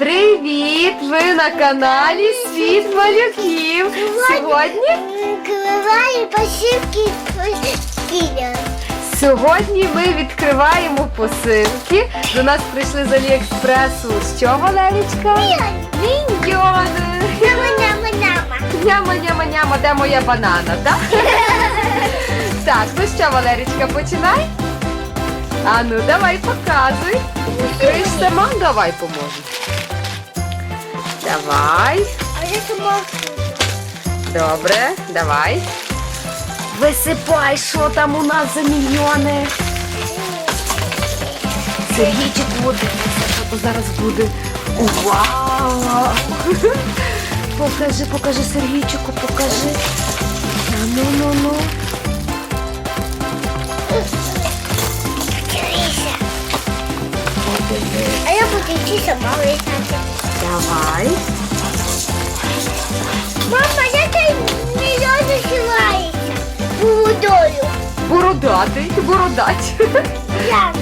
Привіт! Ви на каналі Світ малюків. Сьогодні, Відкриваю посилки сьогодні ми відкриваємо посилки. До нас прийшли з Аліекспресу. Що, Валерічка? Міньйони. Няма-няма-няма. Няма, няма, няма, де моя банана, так? Так, ну що, Валерічка, починай. А ну давай показуй. Відкриєш сама? Давай поможу. Давай. А я сама Добре, давай. Висипай, що там у нас за мільйони. Сергійчик буде. Що то зараз буде? Вау! Покажи, покажи Сергійчику, покажи. Ну ну ну. А я буду йти сама визнати. Давай. Мама, я цей мільйон називається. Водою. Бородатий, бородать. Як?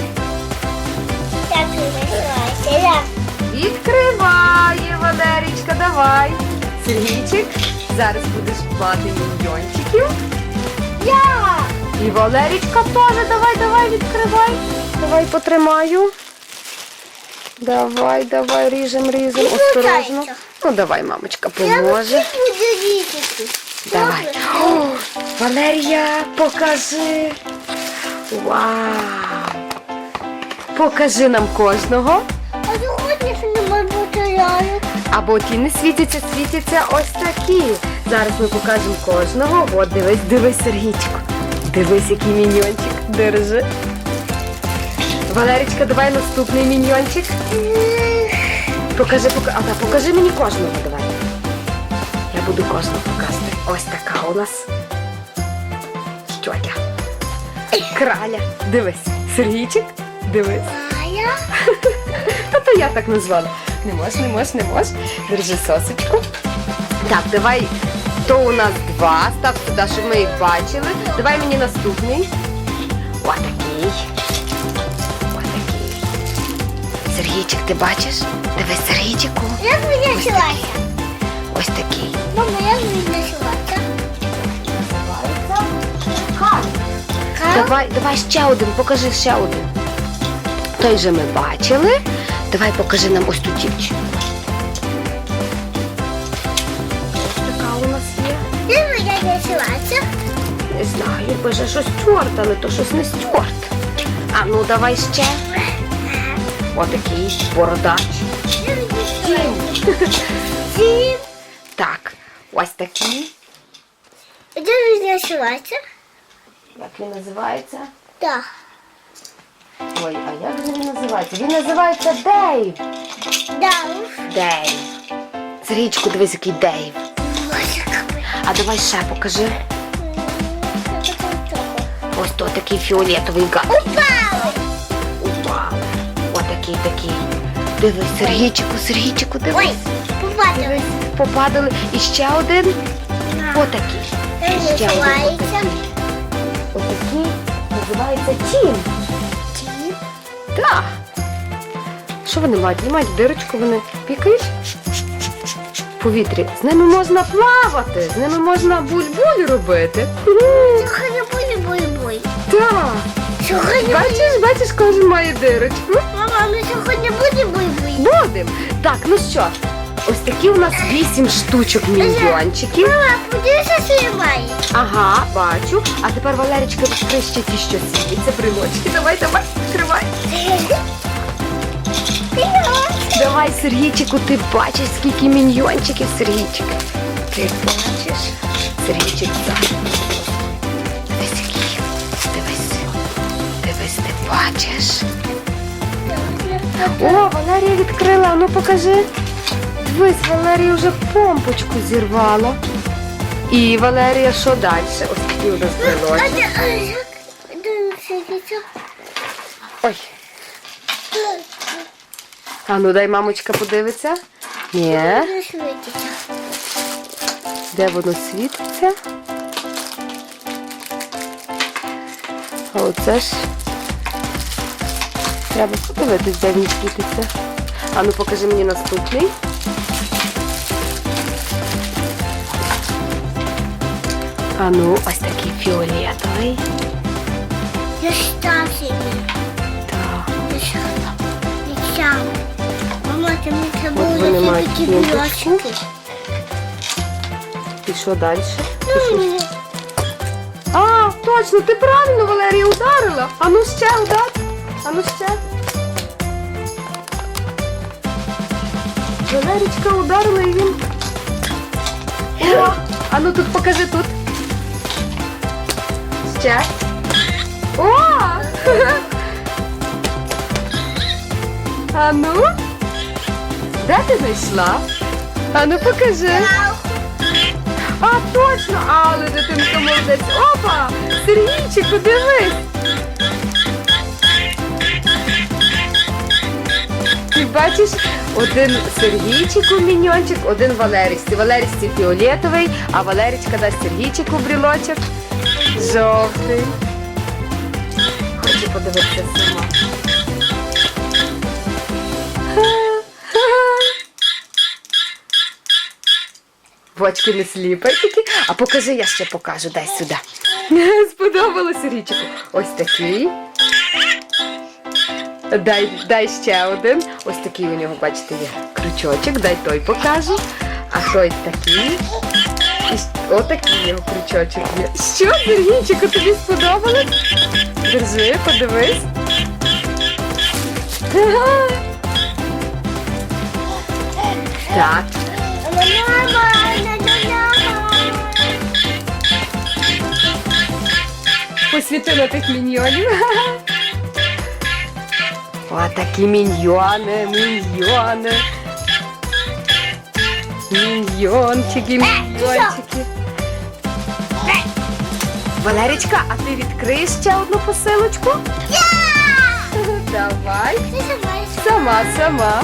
Як називається? Як? Відкриває, Валерічка, давай. Сергійчик, зараз будеш мати мільйончиків. Як? І Валерічка теж, давай, давай, відкривай. Давай потримаю. Давай, давай, ріжем, ріжем, осторожно. Ну давай, мамочка, Я поможе. Давай. О, Валерія, покажи. Вау. Покажи нам кожного. А сьогодні немає батареї. Або ті не світяться, світяться ось такі. Зараз ми покажемо кожного. От дивись, дивись, Сергійчику. Дивись, який міньйончик. Держи. Валерічка, давай наступний міньйончик. Покажи, покажи. А, покажи мені кожного, давай. Я буду кожного показувати. Ось така у нас. Щотя. Краля. Дивись. Сергійчик, дивись. А я? Та то я так назвала. Не мож, не мож, не мож. Держи сосочку. Так, давай. То у нас два. Став туди, щоб ми їх бачили. Давай мені наступний. Отакий. Сергійчик, ти бачиш? Дивись, Сергійчику. Як він називається? Ось такий. Мама, як називається? Давай, давай ще один, покажи ще один. Той же ми бачили. Давай покажи нам ось ту дівчину. Така у нас є. Як він називається? Не знаю, боже, щось стюарт, але то щось не стюарт. А ну давай ще. Отакий бородач. Так, ось такий. Як він називається? Як він називається? Так. Ой, а як же він називається? Він називається Дейв. Дав. Дейв. Сергійчику, дивись, який Дейв. А давай ще покажи. Ось то такий фіолетовий гад. Упали. Упав. Отакий такий. Дивись, Сергійчику, Сергійчику, Ой, дивись. попадали. І ще один. Отакий. І ще один називається? отакий. Називається Тім. Тім. Так. Що вони мають? Вони мають дирочку, вони пікають в повітрі. З ними можна плавати, з ними можна буль-буль робити. Сьогодні буде буй-буй. Так. Сьогодні Бачиш, бачиш, кожен має дирочку. Мама, ну сьогодні буде буй-буй. Будем. Так, ну що, ось такі у нас вісім штучок мільйончиків. Мама, подивися, що я маю. Ага, бачу. А тепер Валерічка відкрий ще ті, що світяться брелочки. Давай, давай, відкривай. Давай, Сергійчику, ти бачиш, скільки мільйончиків, Сергійчик. Ти бачиш? Сергійчик, так. Бачиш. О, Валерія відкрила, ну покажи. Дивись, Валерія вже помпочку зірвала. І Валерія, що далі? Ось такі у нас брелочки. сидіться? Ой. А ну дай мамочка подивиться. Ні. Де воно світиться? А оце ж треба подивитись, де він світиться. А ну покажи мені наступний. А ну, ось такий фіолетовий. Я. Так. Я Мама, ти мені треба було такі блочки. І що далі? Ну, А, точно, ти правильно, Валерія, ударила. А ну ще удар. А ну ще. Валерічка ударила і він. О, а ну тут покажи тут. Ще. О! А ну? Де ти знайшла? А ну покажи. А, точно! Але дитинка молодець. Опа! Сергійчику, дивись! Ти бачиш, один Сергійчику міньончик, один Валерічці. Валерічці фіолетовий, а Валерічка дасть Сергійчику брілочок. Жовтий. Хочу подивитися сама. Бочки не сліпать. А покажи, я ще покажу. Дай сюди. Сподобалося річику. Ось такий. Дай, дай ще один. Ось такий у нього, бачите, є крючочок. Дай той покажу. А той такий. І отакий його крючочок є. Що, Сергійчику, тобі сподобалось? Держи, подивись. Так, Мама, мама. посвіти на тих міньйонів. О, такі міньйони, міньйони. Міньйончики, міньйончики. Валерічка, а ти відкриєш ще одну посилочку? Давай. Ти сама Сама,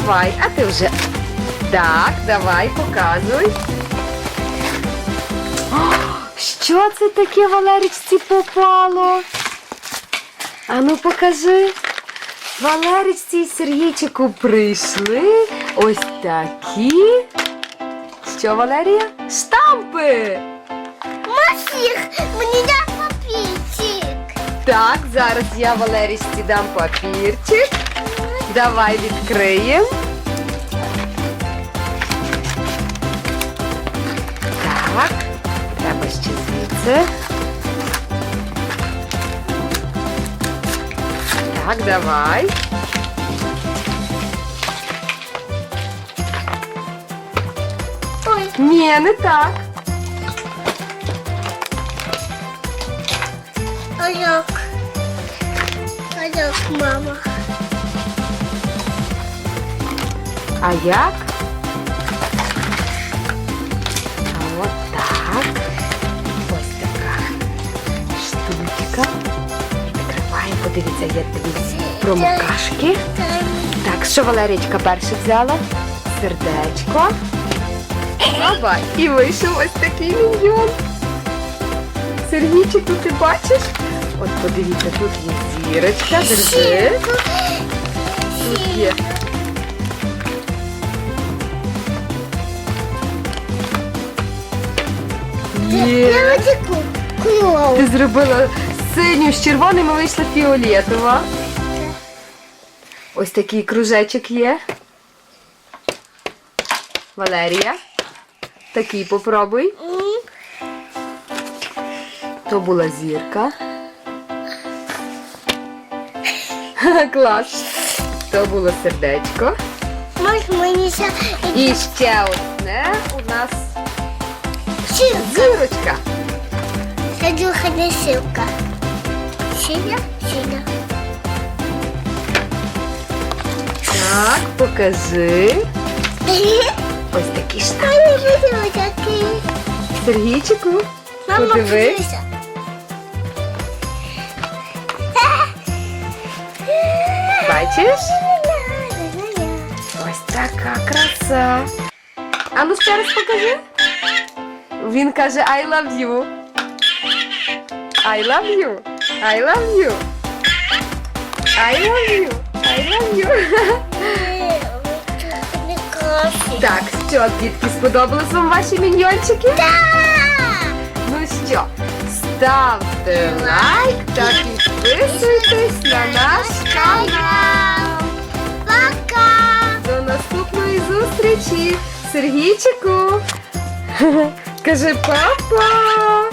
Давай, а ти вже. Так, давай, показуй. О, що це таке Валерічці попало? Ану покажи. Валерічці і Сергійчику прийшли ось такі. Що, Валерія? Штампи! Масіх, мені дай папірчик. Так, зараз я Валерічці дам папірчик. Давай відкриємо. Так, треба ще звідси. Так, давай. Ой, Ні, не так. а як? А як, мама? А як? От так. Ось така штучка. Відкриваємо, подивіться, є дві промокашки. Так, що Валерічка перше взяла? Сердечко. Давай. І вийшов ось такий міньйон. Сергійчику, ти бачиш? От подивіться, тут є зірочка, держи. Ти зробила синю з червоним і вийшла фіолетова. Ось такий кружечок є. Валерія. Такий попробуй. То була зірка. Клас. То було сердечко. І ще одне у нас зірочка. Це друга не силка. Сіля, сіля. Так, покажи. Ось такі штани. Мама, буде такий. Сергійчику, Мама, подивись. подивися. Бачиш? Ось така краса. А ну ще раз покажи. Він каже I love you. I love you. I love you. I love you. I love you. Так, що, дітки, сподобались вам ваші міньйончики? Так! Ну що, ставте лайк та підписуйтесь на наш канал. Пока! До наступної зустрічі, Сергійчику. Каже папа.